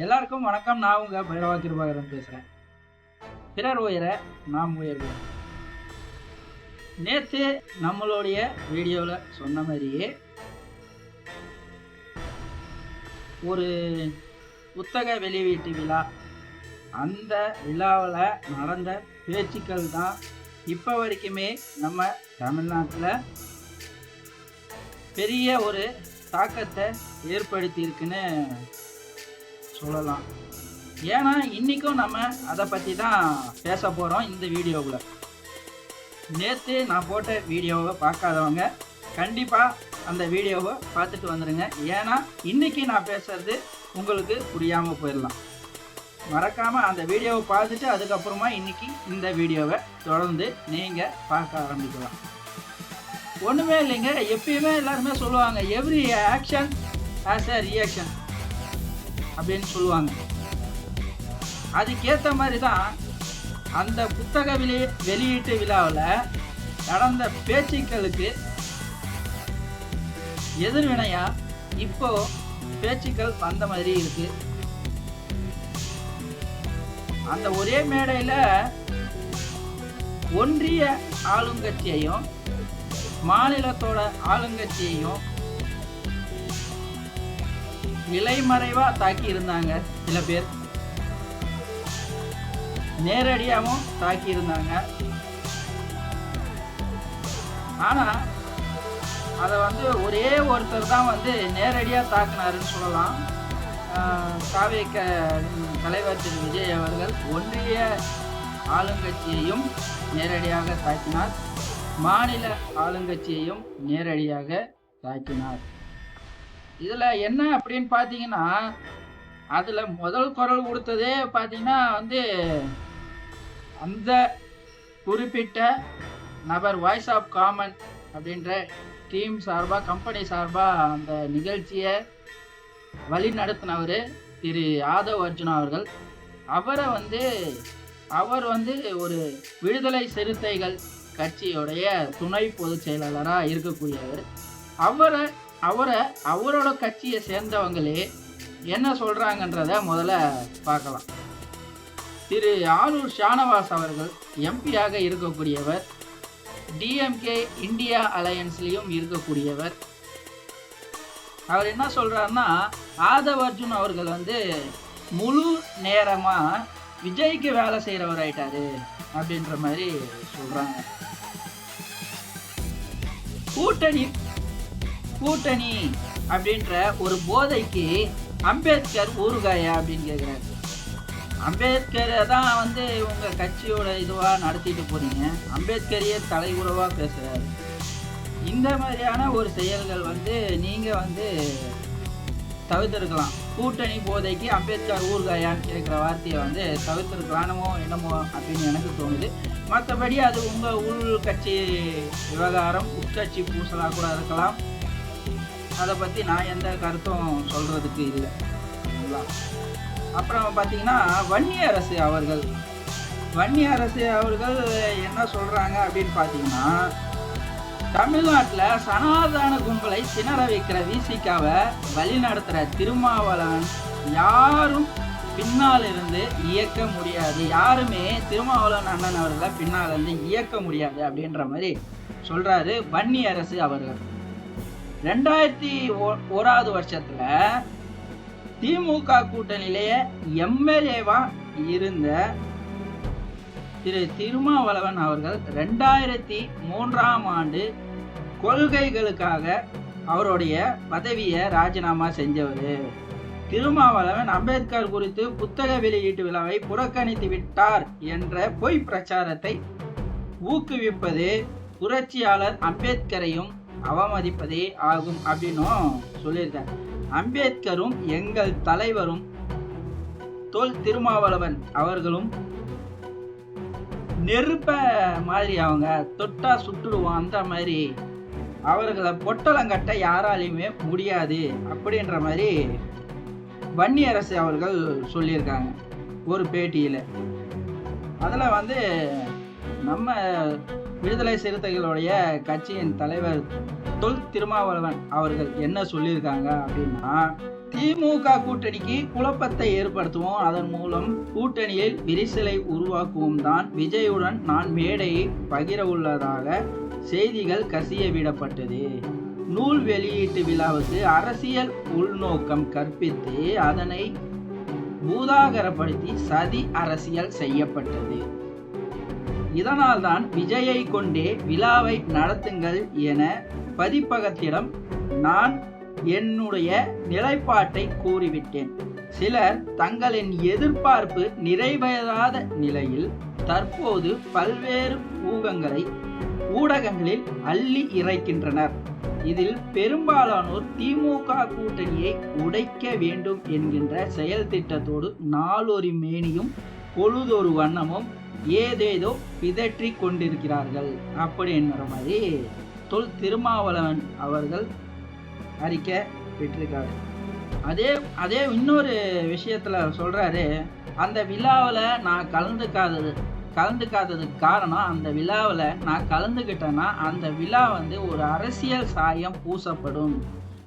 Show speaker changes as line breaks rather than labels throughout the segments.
எல்லாருக்கும் வணக்கம். நான் உங்கள் பைரவா கிருபாகரன் பேசுகிறேன் பிறர் உயர நாம் உயர்வோம் நேற்று நம்மளுடைய வீடியோவில் சொன்ன மாதிரியே ஒரு புத்தக வெளியீட்டு விழா. அந்த விழாவில் நடந்த பேச்சுக்கள் தான் இப்போ வரைக்குமே நம்ம தமிழ்நாட்டில் பெரிய ஒரு தாக்கத்தை ஏற்படுத்தியிருக்குன்னு சொல்லலாம். ஏன்னா இன்றைக்கும் நம்ம அதை பற்றி தான் பேச போகிறோம் இந்த வீடியோவில் நேற்று நான் போட்ட வீடியோவை பார்க்காதவங்க கண்டிப்பாக அந்த வீடியோவை பார்த்துட்டு வந்துடுங்க ஏன்னா இன்றைக்கி நான் பேசுறது உங்களுக்கு புரியாமல் போயிடலாம். மறக்காமல் அந்த வீடியோவை பார்த்துட்டு அதுக்கப்புறமா இன்றைக்கி இந்த வீடியோவை தொடர்ந்து நீங்கள் பார்க்க ஆரம்பிக்கலாம். ஒன்றுமே இல்லைங்க. எப்பயுமே எல்லாருமே சொல்லுவாங்க every action as a reaction அப்படின்னு சொல்லுவாங்க. அதுக்கேற்ற மாதிரி தான் அந்த புத்தக வெளி வெளியீட்டு விழாவில் நடந்த பேச்சுக்களுக்கு எதிர்வினையா இப்போ பேச்சுக்கள் வந்த மாதிரி இருக்கு. அந்த ஒரே மேடையில் ஒன்றிய ஆளுங்கட்சியையும் மாநிலத்தோட ஆளுங்கட்சியையும் இலைமறைவா தாக்கி இருந்தாங்க சில பேர். நேரடியாகவும் தாக்கி இருந்தாங்க ஆனா அதை வந்து ஒரே ஒருத்தர் தான் வந்து நேரடியாக தாக்குனாருன்னு சொல்லலாம். காவிக தலைவர் திரு விஜய் அவர்கள் ஒன்றிய ஆளுங்கட்சியையும் நேரடியாக தாக்கினார். மாநில ஆளுங்கட்சியையும் நேரடியாக தாக்கினார். இதில் என்ன அப்படின்னு பார்த்தீங்கன்னா அதில் முதல் குரல் கொடுத்ததே பார்த்தீங்கன்னா வந்து அந்த குறிப்பிட்ட நபர் வாய்ஸ் ஆஃப் காமன் அப்படின்ற டீம் சார்பாக கம்பெனி சார்பாக அந்த நிகழ்ச்சியை வழி நடத்தினவர் திரு ஆதவ் அர்ஜுனா அவர்கள். அவரை வந்து அவர் வந்து ஒரு விடுதலை சிறுத்தைகள் கட்சியுடைய துணை பொதுச் செயலாளராக இருக்கக்கூடியவர். அவரை அவரை அவரோட கட்சியை சேர்ந்தவங்களே என்ன சொல்கிறாங்கன்றத முதல்ல பார்க்கலாம். திரு. ஆலூர் ஷானவாஸ் அவர்கள் எம்பியாக இருக்கக்கூடியவர் டிஎம்கே இந்தியா அலையன்ஸ்லேயும் இருக்கக்கூடியவர். அவர் என்ன சொல்கிறாருன்னா ஆதவ் அர்ஜுன் அவர்கள் வந்து முழு நேரமாக விஜய்க்கு வேலை செய்கிறவர் ஆயிட்டாரு அப்படின்ற மாதிரி சொல்கிறாங்க கூட்டணி கூட்டணி அப்படின்ற ஒரு போதைக்கு அம்பேத்கர் ஊறுகாயா அப்படின்னு கேட்குறாரு அம்பேத்கரை தான் வந்து உங்கள் கட்சியோட இதுவாக நடத்திட்டு போறீங்க. அம்பேத்கரையே தலைகுறவாக பேசுகிறாரு இந்த மாதிரியான ஒரு செயல்கள் வந்து நீங்கள் வந்து தவிர்த்துருக்கலாம். கூட்டணி போதைக்கு அம்பேத்கர் ஊர்காயான்னு கேட்குற வார்த்தையை வந்து தவிர்த்துருக்கலானமோ என்னமோ அப்படின்னு எனக்கு தோணுது. மற்றபடி அது உங்கள் உள் கட்சி விவகாரம் உட்கட்சி பூசலாக கூட இருக்கலாம். அதை பற்றி நான் எந்த கருத்தும் சொல்கிறதுக்கு இல்லை. சரிங்களா அப்புறம் பார்த்தீங்கன்னா வன்னி அரசு அவர்கள். வன்னி அரசு அவர்கள் என்ன சொல்கிறாங்க அப்படின்னு பார்த்தீங்கன்னா தமிழ்நாட்டில் சனாதன கும்பலை திணற வைக்கிற விசிகாவை வழி நடத்துகிற திருமாவளவன் யாரும் பின்னால் இருந்து இயக்க முடியாது. யாருமே திருமாவளவன் அண்ணன் அவர்களை பின்னால் இருந்து இயக்க முடியாது அப்படின்ற மாதிரி சொல்கிறாரு வன்னி அரசு அவர்கள். ரெண்டாயிரத்தி ஓராவது வருஷத்துல திமுக கூட்டணியிலேயே எம்எல்ஏவா இருந்த திரு திருமாவளவன் அவர்கள் ரெண்டாயிரத்தி மூன்றாம் ஆண்டு கொள்கைகளுக்காக அவருடைய பதவியை ராஜினாமா செஞ்சவர். திருமாவளவன் அம்பேத்கர் குறித்து புத்தக வெளியீட்டு விழாவை புறக்கணித்து விட்டார் என்ற பொய் பிரச்சாரத்தை ஊக்குவிப்பது புரட்சியாளர் அம்பேத்கரையும் அவமதிப்பதே ஆகும் அப்படின்னும் சொல்லியிருக்கார். அம்பேத்கரும் எங்கள் தலைவரும் தோல் திருமாவளவன் அவர்களும் நெருப்ப மாதிரி அவங்க தொட்டா சுட்டுடுவோம் அந்த மாதிரி அவர்களை பொட்டலங்கட்ட யாராலையுமே முடியாது அப்படின்ற மாதிரி வன்னியரசு அவர்கள் சொல்லியிருக்காங்க ஒரு பேட்டியில். அதில் வந்து நம்ம விடுதலை சிறுத்தைகளுடைய கட்சியின் தலைவர் தொல் திருமாவளவன் அவர்கள் என்ன சொல்லியிருக்காங்க அப்படின்னா திமுக கூட்டணிக்கு குழப்பத்தை ஏற்படுத்துவோம். அதன் மூலம் கூட்டணியில் விரிசலை உருவாக்குவோம் தான் விஜயுடன் நான் மேடையை பகிர உள்ளதாக செய்திகள் கசிய விடப்பட்டது நூல் வெளியீட்டு விழாவுக்கு அரசியல் உள்நோக்கம் கற்பித்து அதனை பூதாகரப்படுத்தி சதி அரசியல் செய்யப்பட்டது. இதனால்தான் விஜயை கொண்டே விழாவை நடத்துங்கள் என பதிப்பகத்திடம் நான் என்னுடைய நிலைப்பாட்டை கூறிவிட்டேன். சிலர் தங்களின் எதிர்பார்ப்பு நிறைவேறாத நிலையில் தற்போது பல்வேறு ஊகங்களை ஊடகங்களில் அள்ளி இறைக்கின்றனர். இதில் பெரும்பாலானோர் திமுக கூட்டணியை உடைக்க வேண்டும் என்கின்ற செயல் திட்டத்தோடு நாளொரு மேனியும் பொழுதொரு வண்ணமும் ஏதேதோ பிதற்றி கொண்டிருக்கிறார்கள். அப்படின்ற மாதிரி தொல் திருமாவளவன் அவர்கள் அறிக்கை பெற்றிருக்காரு. அதே அதே இன்னொரு விஷயத்தில் சொல்கிறாரு அந்த விழாவில் நான் கலந்துக்காதது கலந்துக்காததுக்கு காரணம் அந்த விழாவில் நான் கலந்துக்கிட்டேன்னா அந்த விழா வந்து ஒரு அரசியல் சாயம் பூசப்படும்.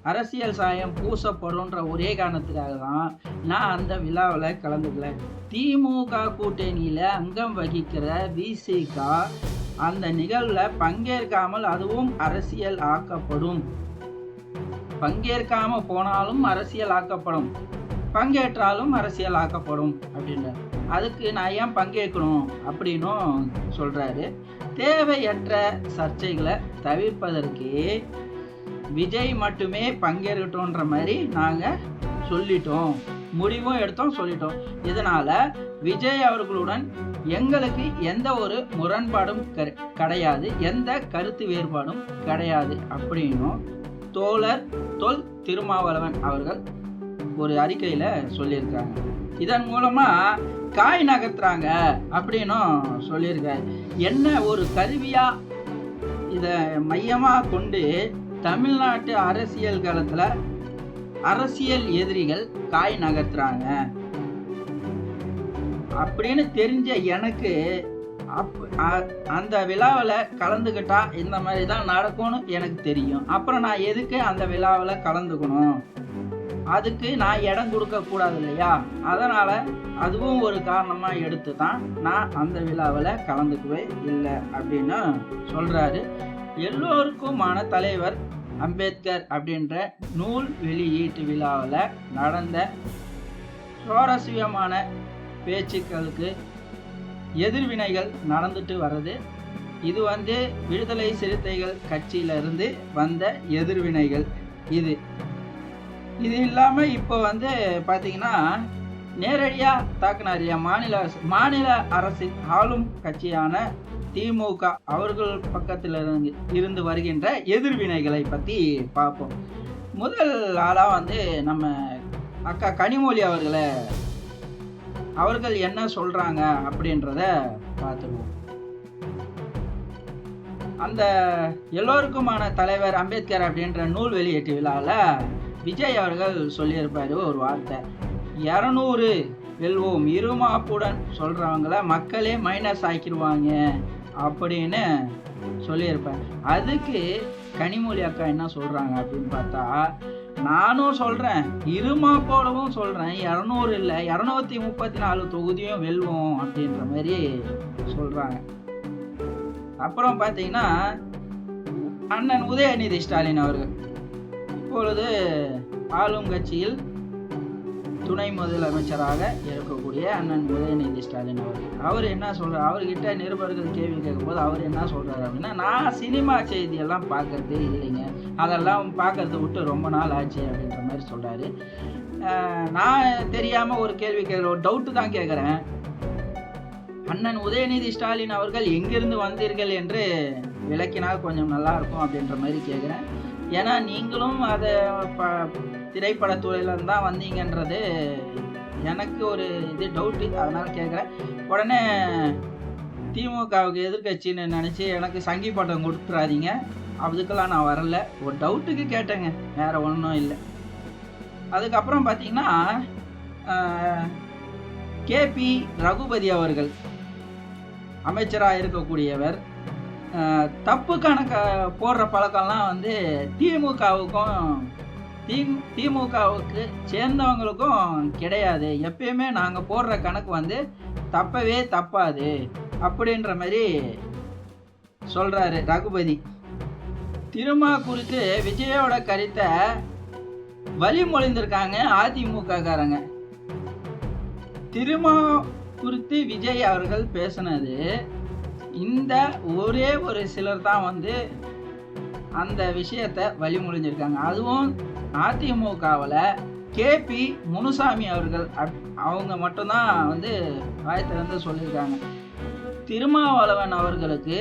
அரசியல் சாயம் பூசப்படும்ன்ற ஒரே காரணத்துக்காக தான் நான் அந்த விழாவில் கலந்துக்கல. திமுக கூட்டணியில் அங்கம் வகிக்கிற விசிக அந்த நிகழ்வில் பங்கேற்காமல் அதுவும் அரசியல் ஆக்கப்படும். பங்கேற்காம போனாலும் அரசியல் ஆக்கப்படும். பங்கேற்றாலும் அரசியல் ஆக்கப்படும் அப்படின்ற அதுக்கு நான் ஏன் பங்கேற்கணும் அப்படின்னும் சொல்றாரு. தேவையற்ற சர்ச்சைகளை தவிர்ப்பதற்கு விஜய் மட்டுமே பங்கேற்கட்டோன்ற மாதிரி நாங்கள் சொல்லிட்டோம். முடிவும் எடுத்தோம் சொல்லிட்டோம். இதனால் விஜய் அவர்களுடன் எங்களுக்கு எந்த ஒரு முரண்பாடும் கிடையாது. எந்த கருத்து வேறுபாடும் கிடையாது அப்படின்னும் தோழர் தொல் திருமாவளவன் அவர்கள் ஒரு அறிக்கையில் சொல்லியிருக்காங்க. இதன் மூலமாக காய் நகர்த்துறாங்க அப்படின்னும் சொல்லியிருக்காரு. என்ன ஒரு கருவியாக இதை மையமாக கொண்டு தமிழ்நாட்டு அரசியல் காலத்தில் அரசியல் எதிரிகள் காய் நகர்த்துறாங்க. அப்படின்னு தெரிஞ்ச எனக்கு அப் அந்த விழாவில் கலந்துக்கிட்டா இந்த மாதிரி தான் நடக்கும்னு எனக்கு தெரியும். அப்புறம் நான் எதுக்கு அந்த விழாவில் கலந்துக்கணும்? அதுக்கு நான் இடம் கொடுக்க கூடாது இல்லையா? அதனால அதுவும் ஒரு காரணமாக எடுத்து தான் நான் அந்த விழாவில் கலந்துக்கவே இல்லை அப்படின்னு சொல்கிறாரு எல்லோருக்குமான தலைவர் அம்பேத்கர் அப்படின்ற நூல் வெளியீட்டு விழாவில் நடந்த சுவாரஸ்யமான பேச்சுக்களுக்கு எதிர்வினைகள் நடந்துட்டு வர்றது. இது வந்து விடுதலை சிறுத்தைகள் கட்சியிலிருந்து வந்த எதிர்வினைகள் இது. இது இல்லாமல் இப்போ வந்து பார்த்தீங்கன்னா நேரடியாக தாக்குனார் மாநில மாநில அரசின் ஆளும் கட்சியான திமுக அவர்கள் பக்கத்தில் இருந்து இருந்து வருகின்ற எதிர்வினைகளை பற்றி பார்ப்போம். முதல் ஆளாக வந்து நம்ம அக்கா கனிமொழி அவர்களை அவர்கள் என்ன சொல்றாங்க அப்படின்றத பார்த்துருவோம் அந்த எல்லோருக்குமான தலைவர் அம்பேத்கர் அப்படின்ற நூல் வெளியீட்டு விழாவில் விஜய் அவர்கள் சொல்லியிருப்பாரு ஒரு வார்த்தை. இரநூறு வெல்வோம் இருமாப்புடன் சொல்கிறவங்கள மக்களே மைனஸ் ஆக்கிடுவாங்க. அப்படின்னு சொல்லியிருப்பேன். அதுக்கு கனிமொழி அக்கா என்ன சொல்கிறாங்க அப்படின்னு பார்த்தா நானும் சொல்கிறேன் இருமா போலவும் சொல்கிறேன் இரநூறு இல்லை இரநூத்தி முப்பத்தி நாலு தொகுதியும் வெல்வோம் அப்படின்ற மாதிரி சொல்கிறாங்க அப்புறம் பார்த்தீங்கன்னா அண்ணன் உதயநிதி ஸ்டாலின் அவர்கள். இப்பொழுது ஆளும் கட்சியில் துணை முதலமைச்சராக இருக்கக்கூடிய அண்ணன் உதயநிதி ஸ்டாலின் அவர்கள். அவர் என்ன சொல்கிறார் அவர்கிட்ட நிருபர்கள் கேள்வி கேட்கும்போது அவர் என்ன சொல்றாரு அப்படின்னா நான் சினிமா செய்தியெல்லாம் பார்க்கறதே இல்லைங்க. அதெல்லாம் பார்க்கறது விட்டு ரொம்ப நாள் ஆச்சு அப்படின்ற மாதிரி சொல்றாரு. நான் தெரியாம ஒரு கேள்வி கேட்குற ஒரு டவுட்டு தான் கேட்குறேன். அண்ணன் உதயநிதி ஸ்டாலின் அவர்கள் எங்கிருந்து வந்தீர்கள் என்று விளக்கினால் கொஞ்சம் நல்லா இருக்கும் அப்படின்ற மாதிரி கேட்குறேன். ஏன்னா நீங்களும் அதை ப திரைப்படத்துறையில தான் வந்தீங்கன்றது எனக்கு ஒரு இது டவுட்டு அதனால் கேட்குறேன். உடனே திமுகவுக்கு எதிர்கட்சின்னு நினச்சி எனக்கு சங்கி பட்டம் கொடுத்துறாதீங்க. அதுக்கெல்லாம் நான் வரல. ஒரு டவுட்டுக்கு கேட்டேங்க. வேறு ஒன்றும் இல்லை. அதுக்கப்புறம் பார்த்தீங்கன்னா கேபி ரகுபதி அவர்கள் அமைச்சராக இருக்கக்கூடியவர் தப்பு கணக்க போடுற பழக்கம்லாம் வந்து திமுகவுக்கும் தி திமுகவுக்கு சேர்ந்தவங்களுக்கும் கிடையாது. எப்பயுமே நாங்கள் போடுற கணக்கு வந்து தப்பவே தப்பாது அப்படின்ற மாதிரி சொல்கிறாரு ரகுபதி. திருமாக்கூருக்கு குறித்து விஜயோட கருத்தை வழிமொழிந்திருக்காங்க அதிமுக காரங்க திருமா குறித்து விஜய் அவர்கள் பேசினது இந்த ஒரே ஒரு சிலர் தான் வந்து அந்த விஷயத்தை வழிமொழிஞ்சிருக்காங்க அதுவும் அதிமுகவில் கேபி முனுசாமி அவர்கள் அவங்க மட்டும்தான் வந்து வாய் திறந்து சொல்லியிருக்காங்க. திருமாவளவன் அவர்களுக்கு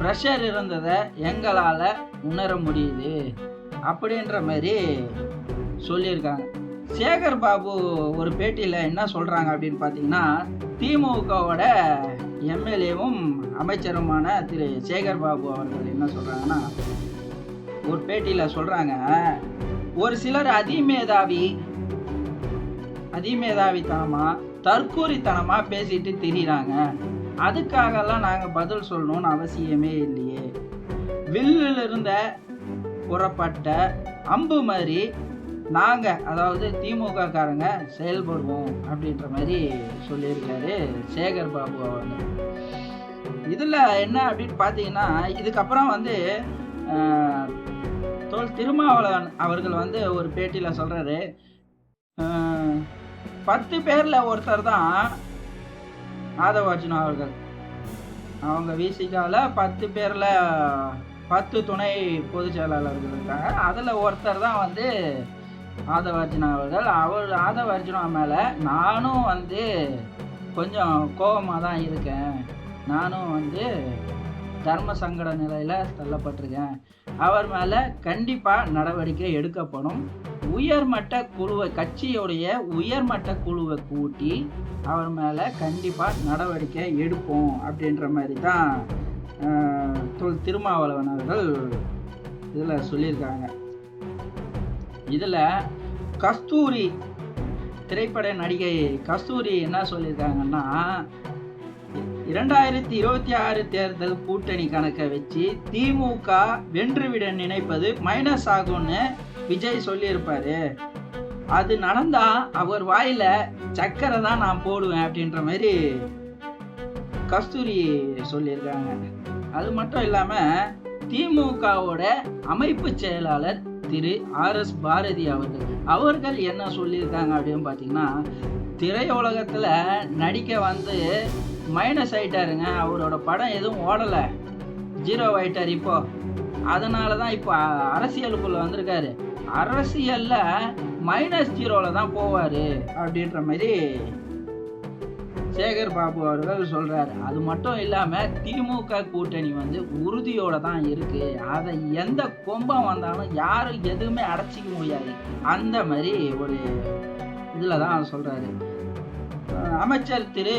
ப்ரெஷர் இருந்ததை எங்களால் உணர முடியுது அப்படின்ற மாதிரி சொல்லியிருக்காங்க. சேகர் பாபு ஒரு பேட்டியில் என்ன சொல்கிறாங்க அப்படின்னு பார்த்தீங்கன்னா திமுகவோட எம்எல்ஏவும் அமைச்சருமான திரு சேகர் பாபு அவர்கள் என்ன சொல்கிறாங்கன்னா ஒரு பேட்டியில் சொல்கிறாங்க ஒரு சிலர் அதிமேதாவி அதிமேதாவித்தனமாக தற்கூரித்தனமாக பேசிட்டு திரியிறாங்க. அதுக்காகலாம் நாங்கள் பதில் சொல்லணும்னு அவசியமே இல்லையே. வில்லில் இருந்த புறப்பட்ட அம்பு மாதிரி நாங்கள் அதாவது திமுக காரங்க செயல்படுவோம் அப்படின்ற மாதிரி சொல்லியிருக்காரு சேகர் பாபு அவங்க இதில் என்ன அப்படின்னு பார்த்தீங்கன்னா இதுக்கப்புறம் வந்து தோல் திருமாவளவன் அவர்கள் வந்து ஒரு பேட்டியில் சொல்கிறாரு பத்து பேரில் ஒருத்தர் தான் ஆதவார்ஜுனா அவர்கள். அவங்க விசிகாவில் பத்து பேரில் பத்து துணை பொதுச் செயலாளர்கள் இருக்காங்க. அதில் ஒருத்தர் தான் வந்து ஆதவார்ஜுனா அவர்கள். அவர் ஆதவார்ஜுனா மேலே நானும் வந்து கொஞ்சம் கோபமாக தான் இருக்கேன். நானும் வந்து தர்ம சங்கட நிலையில் தள்ளப்பட்டிருக்கேன். அவர் மேலே கண்டிப்பாக நடவடிக்கை எடுக்கப்படும். உயர்மட்ட குழுவை கட்சியுடைய உயர்மட்ட குழுவை கூட்டி அவர் மேலே கண்டிப்பாக நடவடிக்கை எடுப்போம் அப்படின்ற மாதிரி தான் தொல் திருமாவளவன் அவர்கள் இதில் சொல்லியிருக்காங்க. இதில் கஸ்தூரி திரைப்பட நடிகை கஸ்தூரி என்ன சொல்லியிருக்காங்கன்னா இரண்டாயிரத்தி இருபத்தி ஆறு தேர்தல் கூட்டணி கணக்கை வச்சு திமுக வென்றுவிட நினைப்பது மைனஸ் ஆகும்னு விஜய் சொல்லியிருப்பாரு. அது நடந்தா அவர் வாயில சக்கரை தான் நான் போடுவேன் அப்படின்ற மாதிரி கஸ்தூரி சொல்லியிருக்காங்க. அது மட்டும் இல்லாம திமுகவோட அமைப்பு செயலாளர் திரு ஆர் எஸ் பாரதி அவர்கள் அவர்கள் என்ன சொல்லியிருக்காங்க அப்படின்னு பார்த்தீங்கன்னா திரையுலகத்தில் நடிக்க வந்து மைனஸ் ஆயிட்டாருங்க. அவரோட படம் எதுவும் ஓடலை. ஜீரோ ஆயிட்டார் இப்போ. அதனால தான் இப்போ அரசியலுக்குள்ள வந்திருக்காரு. அரசியலில் மைனஸ் ஜீரோவில் தான் போவார் அப்படின்ற மாதிரி சேகர் பாபு அவர்கள் சொல்கிறாரு அது மட்டும் இல்லாமல் திமுக கூட்டணி வந்து உறுதியோடு தான் இருக்கு. அதை எந்த கொம்பம் வந்தாலும் யாரும் எதுவுமே அடைச்சிக்க முடியாது. அந்த மாதிரி ஒரு இதில் தான் சொல்கிறாரு அமைச்சர் திரு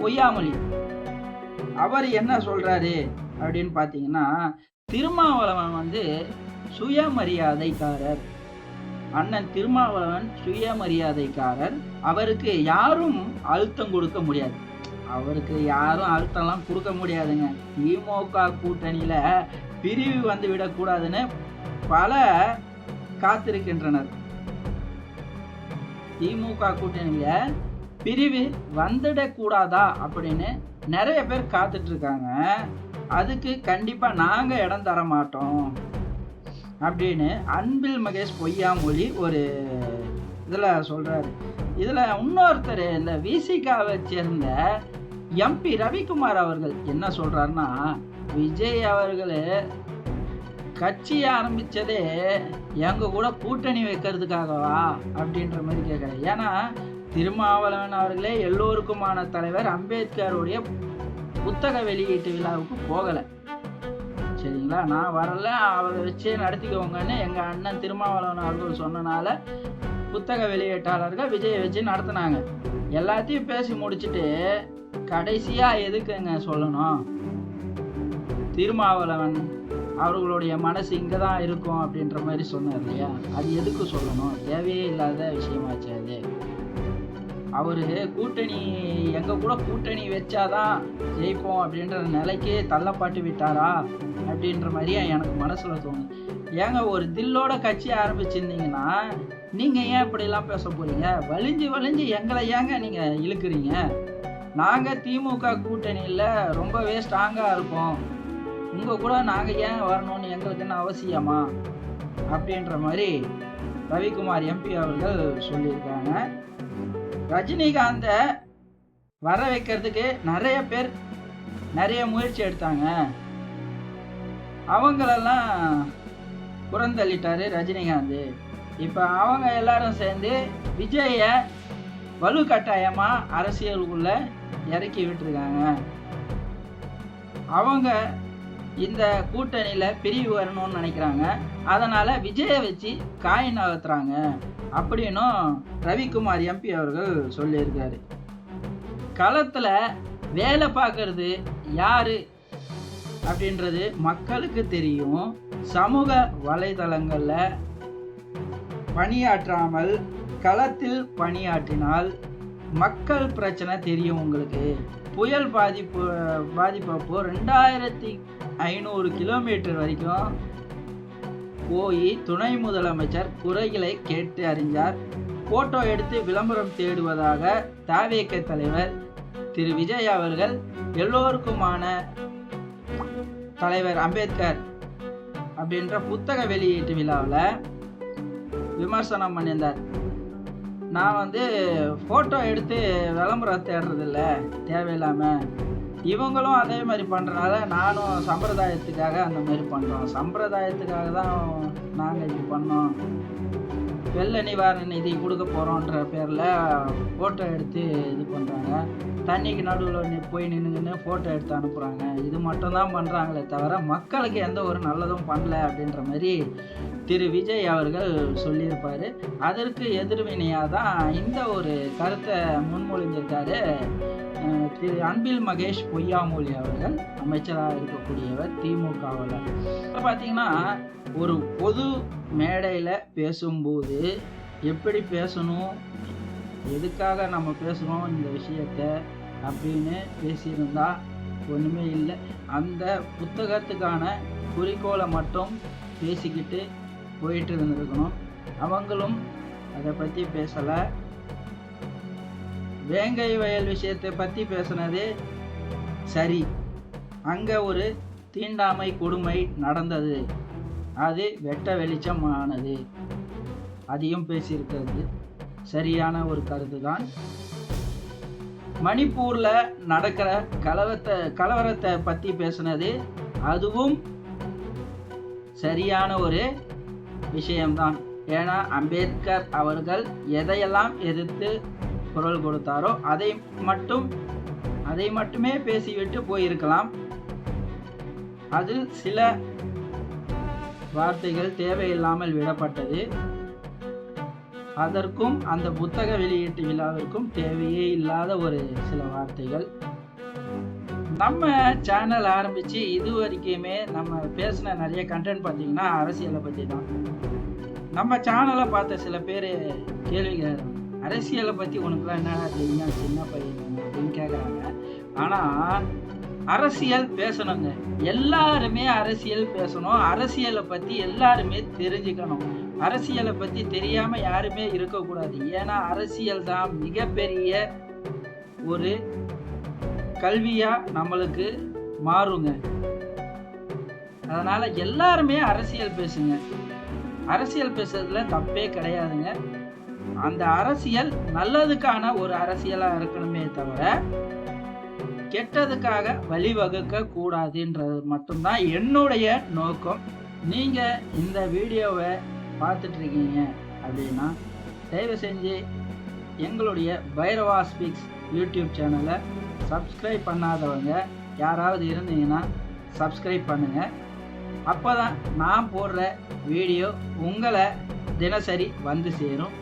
பொய்யாமொழி. அவர் என்ன சொல்றாரு அப்படின்னு பார்த்தீங்கன்னா திருமாவளவன் வந்து சுயமரியாதைக்காரர். அண்ணன் திருமாவளவன் சுயமரியாதைக்காரர். அவருக்கு யாரும் அழுத்தம் கொடுக்க முடியாது. அவருக்கு யாரும் அழுத்தம்லாம் கொடுக்க முடியாதுங்க. திமுக கூட்டணியில பிரிவு வந்து விடக்கூடாதுன்னு பல காத்திருக்கின்றனர். திமுக கூட்டணியில பிரிவு வந்துடக்கூடாதா அப்படின்னு நிறைய பேர் காத்துட்டு இருக்காங்க அதுக்கு கண்டிப்பாக நாங்கள் இடம் தர மாட்டோம் அப்படின்னு அன்பில் மகேஷ் பொய்யாமொழி ஒரு இதில் சொல்கிறாரு இதில் இன்னொருத்தர் இந்த விசிகாவை சேர்ந்த எம்பி ரவிக்குமார் அவர்கள் என்ன சொல்கிறாருன்னா விஜய் அவர்கள் கட்சி ஆரம்பித்ததே எங்கள் கூட கூட்டணி வைக்கிறதுக்காகவா அப்படின்ற மாதிரி கேட்குறாரு ஏன்னா திருமாவளவன் அவர்களே எல்லோருக்குமான தலைவர் அம்பேத்கருடைய புத்தக வெளியீட்டு விழாவுக்கு போகலை. சரிங்களா? நான் வரல. அவரை வச்சே நடத்திக்கோங்கன்னு எங்கள் அண்ணன் திருமாவளவன் அவர்கள் சொன்னனால புத்தக வெளியீட்டாளர்கள் விஜயை வச்சு நடத்துனாங்க. எல்லாத்தையும் பேசி முடிச்சுட்டு கடைசியாக எதுக்குங்க சொல்லணும்? திருமாவளவன் அவர்களுடைய மனசு இங்கே தான் இருக்கும் அப்படின்ற மாதிரி சொன்னார் இல்லையா? அது எதுக்கு சொல்லணும்? தேவையே இல்லாத விஷயமாச்சு அது. அவர் கூட்டணி எங்கள் கூட கூட்டணி வச்சாதான் ஜெயிப்போம் அப்படின்ற நிலைக்கே தள்ளப்பாட்டு விட்டாரா அப்படின்ற மாதிரியே எனக்கு மனசில் தோணுது. ஏங்க ஒரு தில்லோட கட்சி ஆரம்பிச்சிருந்தீங்கன்னா நீங்க ஏன் இப்படிலாம் பேச போறீங்க? வலிஞ்சு வலிஞ்சு எங்களை ஏங்க நீங்க இழுக்கிறீங்க? நாங்க திமுக கூட்டணியில ரொம்பவே ஸ்ட்ராங்கா இருப்போம். உங்க கூட நாங்க ஏன் வரணும்னு எங்களுக்கு என்ன அவசியமா? அப்படின்ற மாதிரி ரவிக்குமார் எம்பி அவர்கள் சொல்லியிருக்காங்க. ரஜினிகாந்தை வர வைக்கிறதுக்கு நிறைய பேர் நிறைய முயற்சி எடுத்தாங்க. அவங்களெல்லாம் புறந்தள்ளிட்டாரு ரஜினிகாந்த். இப்போ அவங்க எல்லாரும் சேர்ந்து விஜய வலுக்கட்டாயமாக அரசியலுக்குள்ள இறக்கி விட்டுருக்காங்க. அவங்க இந்த கூட்டணியில் பிரிவு வரணும்னு நினைக்கிறாங்க. அதனால் விஜயை வச்சு காயின் நகர்த்துறாங்க. அப்படின்னும் ரவிக்குமார் எம்பி அவர்கள் சொல்லியிருக்காரு. களத்தில் வேலை பார்க்கறது யாரு? அப்படின்றது மக்களுக்கு தெரியும். சமூக வலைதளங்களில் பணியாற்றாமல் களத்தில் பணியாற்றினால் மக்கள் பிரச்சனை தெரியும் உங்களுக்கு. புயல் பாதிப்பு பாதிப்பப்போ ரெண்டாயிரத்தி ஐநூறு கிலோமீட்டர் வரைக்கும் போய் துணை முதலமைச்சர் குறைகளை கேட்டு அறிஞ்சார் போட்டோ எடுத்து விளம்பரம் தேடுவதாக தாவேக்க தலைவர் திரு விஜய் அவர்கள் எல்லோருக்குமான தலைவர் அம்பேத்கர் அப்படின்ற புத்தக வெளியீட்டு விழாவில் விமர்சனம் பண்ணியிருந்தார். நான் வந்து ஃபோட்டோ எடுத்து விளம்பரம் தேடுறதில்ல தேவையில்லாமல் இவங்களும் அதே மாதிரி பண்ணுறனால நானும் சம்பிரதாயத்துக்காக அந்த மாதிரி பண்ணுறோம் சம்பிரதாயத்துக்காக தான் நாங்கள் இப்படி பண்ணோம். வெள்ள நிவாரண நிதி கொடுக்க போகிறோன்ற பேரில் ஃபோட்டோ எடுத்து இது பண்ணுறாங்க தண்ணிக்கு நடுவில் போய் நின்றுங்கன்னு ஃபோட்டோ எடுத்து அனுப்புகிறாங்க இது மட்டும்தான் பண்ணுறாங்களே தவிர மக்களுக்கு எந்த ஒரு நல்லதும் பண்ணல அப்படின்ற மாதிரி திரு விஜய் அவர்கள் சொல்லியிருப்பார். அதற்கு எதிர்வினையாக தான் இந்த ஒரு கருத்தை முன்மொழிஞ்சிருக்காரு திரு அன்பில் மகேஷ் பொய்யாமொழி அவர்கள் அமைச்சராக இருக்கக்கூடியவர் திமுகவில். இப்போ பார்த்தீங்கன்னா ஒரு பொது மேடையில் பேசும்போது எப்படி பேசணும் எதுக்காக நம்ம பேசுகிறோம் இந்த விஷயத்த அப்படின்னு பேசியிருந்தா ஒன்றுமே இல்லை. அந்த புத்தகத்துக்கான குறிக்கோளை மட்டும் பேசிக்கிட்டு போயிட்டு இருந்திருக்கணும். அவங்களும் அதை பற்றி பேசலை. வேங்கை வயல் விஷயத்தை பற்றி பேசுனது சரி. அங்கே ஒரு தீண்டாமை கொடுமை நடந்தது. அது வெட்ட வெளிச்சம் ஆனது அதையும் பேசியிருக்கிறது. சரியான ஒரு கருத்து தான் மணிப்பூரில் நடக்கிற கலவரத்தை கலவரத்தை பற்றி பேசுனது அதுவும் சரியான ஒரு விஷயம்தான். ஏன்னா அம்பேத்கர் அவர்கள் எதையெல்லாம் எதிர்த்து குரல் கொடுத்தாரோ அதை மட்டும் அதை மட்டுமே பேசிவிட்டு போயிருக்கலாம். அதில் சில வார்த்தைகள் தேவையில்லாமல் விடப்பட்டது. அதற்கும் அந்த புத்தக வெளியீட்டு விழாவிற்கும் தேவையே இல்லாத ஒரு சில வார்த்தைகள். நம்ம சேனல் ஆரம்பித்து இது வரைக்குமே நம்ம பேசின நிறைய கண்டென்ட் பார்த்தீங்கன்னா அரசியலை பற்றி தான் நம்ம சேனலை பார்த்த சில பேர் கேள்வி அரசியலை பற்றி உனக்குலாம் என்ன தெரியும் சின்ன பையன் அப்படின்னு கேட்குறாங்க ஆனால் அரசியல் பேசணுங்க. எல்லாருமே அரசியல் பேசணும். அரசியலை பற்றி எல்லாருமே தெரிஞ்சுக்கணும். அரசியலை பற்றி தெரியாமல் யாருமே இருக்கக்கூடாது. ஏன்னா அரசியல் தான் மிகப்பெரிய ஒரு கல்வியாக நம்மளுக்கு மாறுங்க. அதனால் எல்லாருமே அரசியல் பேசுங்க. அரசியல் பேசுறதுல தப்பே கிடையாதுங்க. அந்த அரசியல் நல்லதுக்கான ஒரு அரசியலாக இருக்கணுமே தவிர கெட்டதுக்காக வழிவகுக்க கூடாதுன்றது மட்டும்தான் என்னுடைய நோக்கம். நீங்கள் இந்த வீடியோவை பார்த்துட்ருக்கீங்க அப்படின்னா தயவு செஞ்சு எங்களுடைய பைரவா ஸ்பீக்ஸ் யூடியூப் சேனலை சப்ஸ்கிரைப் பண்ணாதவங்க யாராவது இருந்தீங்கன்னா சப்ஸ்கிரைப் பண்ணுங்கள் அப்போ தான் நான் போடுற வீடியோ உங்களை தினசரி வந்து சேரும்.